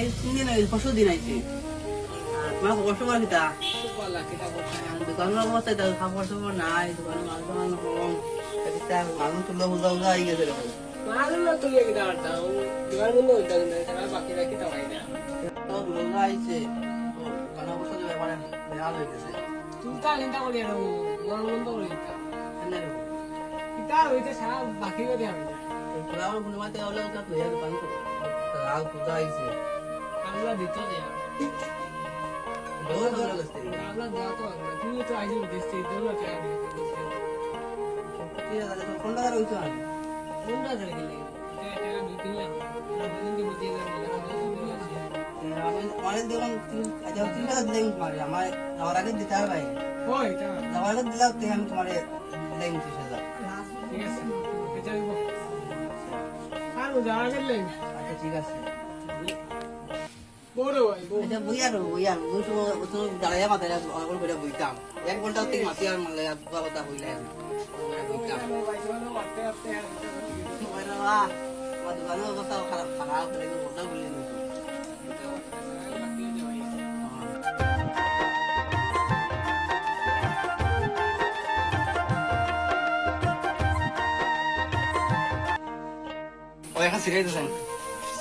এই তিন দিন হইল পরশু দিন আইছি। তোমার খবর সবর কিতা দোকানের অবস্থা তো খবর সবর নাই দোকানে মাল দোকান কম মানুষ তুলো গেছে এরকম আইছে দোকানের ব্যাপারে বেহাল হয়ে গেছে। এনে এরকম তোরা আমার কোনো মাতে হলে ওটা তুই আর দোকান রাগ বুঝা আইছে ঠিক আছে তো কোন অনেক তিন টাকা তোমার আমার যাওয়ার আগে দিতে হবে ভাই। যাওয়ার আগে দিলাম আমি তোমার দিলাম ত্রিশ হাজার আচ্ছা ঠিক আছে। আচ্ছা এক ঘণ্টা থেকে মাতি আর মানলে কথা হইলে দোকানের অবস্থা এখন সিরিয়াস আছেন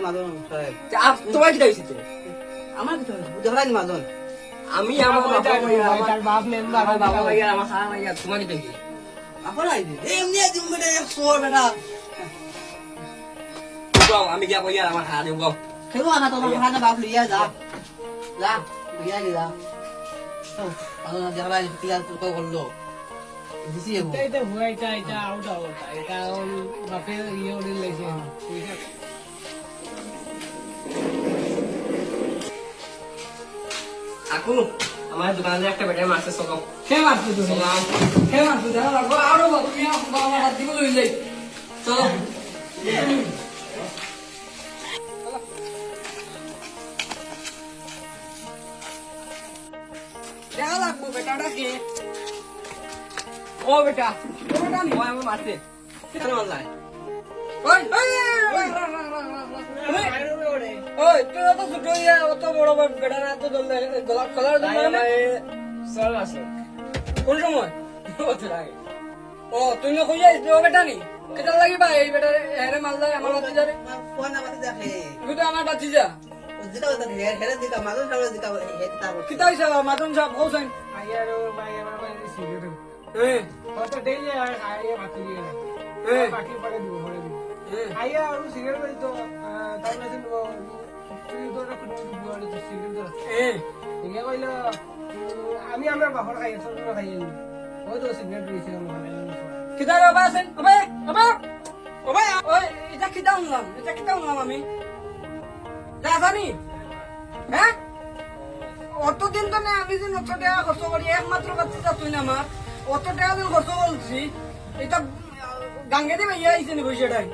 মাদন সাহেব তোমার কি চাইছে আমার কিছু যারা মাদন আমি আমার বাপ মেম্বার আমার বাবা মাইয়া আমার খালা মাইয়া তোমার কি চাইছে আপন আইবি এমনি দিম বেটা এক সোর বেটা গাও আমি গিয়া কইয়া আমার খালা দেব খেলো আনা তোমার খানা বাপ লিয়া যা যা দি যা তো আদন যারা করল দিছি এগো এটা হুয়া এটা এটা আউট এটা ইয়ে ওরে আকু আমার দোকানে একটা বেটা মারছে সকাম কে মারছো তুমি কে মারছো জানা লাগো আরও তুমি হাত দিব চলো দেখা লাগবো বেটাটা কে ও বেটা মারলাই তুই ইয়া বেটা না ওতে লাগে কেটা লাগিবা এই বেটা হেরে মালদাই আমার বাতি যাবে ফোন তো আমার বাতি আমি আমার বাপর খাই খাই ওই তো সিগারেট দিয়েছিল আমি কিতা বাবা আছেন ওবে ওবে ওবে ওই এটা কিতা উনলাম এটা কিতা উনলাম আমি জানি হ্যাঁ অতদিন তো না আমি যে অত টাকা খরচ করি, একমাত্র বাচ্চা তুই না আমার। অত টাকা দিন খরচ করছি, এটা গাঙ্গে দিয়ে ইয়ে আইছে নি পয়সাটাই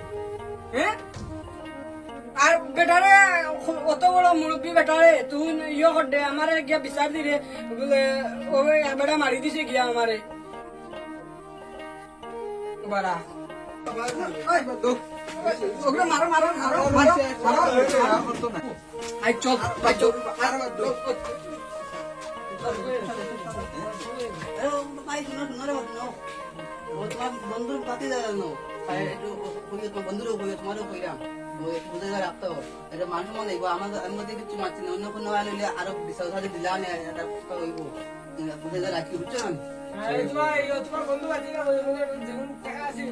হ্যাঁ আর বেটারে, অত বড় মুরব্বী বেটারে, তুই ইয়ে কর দে, আমারে গিয়া বিচার দি রে বলে, ও বেটা মারি দিছে গিয়া আমারে। বাড়া। ওগুলো মারো মারো মারো মারো মারো আই চল আই চল। ভাই শুনো শুনো রে শুনো ও তোমার বন্ধুর পাতি দাদা নো একটু কইয়া তোমার বন্ধুরও কইয়া তোমারও কইরাম বুঝে রাখতে হবে এটা মানুষ মনে আমার আমি কিছু মারছি না অন্য কোনো আনলে আরও বিশাল দিলা নে এটা হইব বুঝে যা রাখি বুঝছ? তোমার তোমার বন্ধু আছে না যেমন টাকা আছে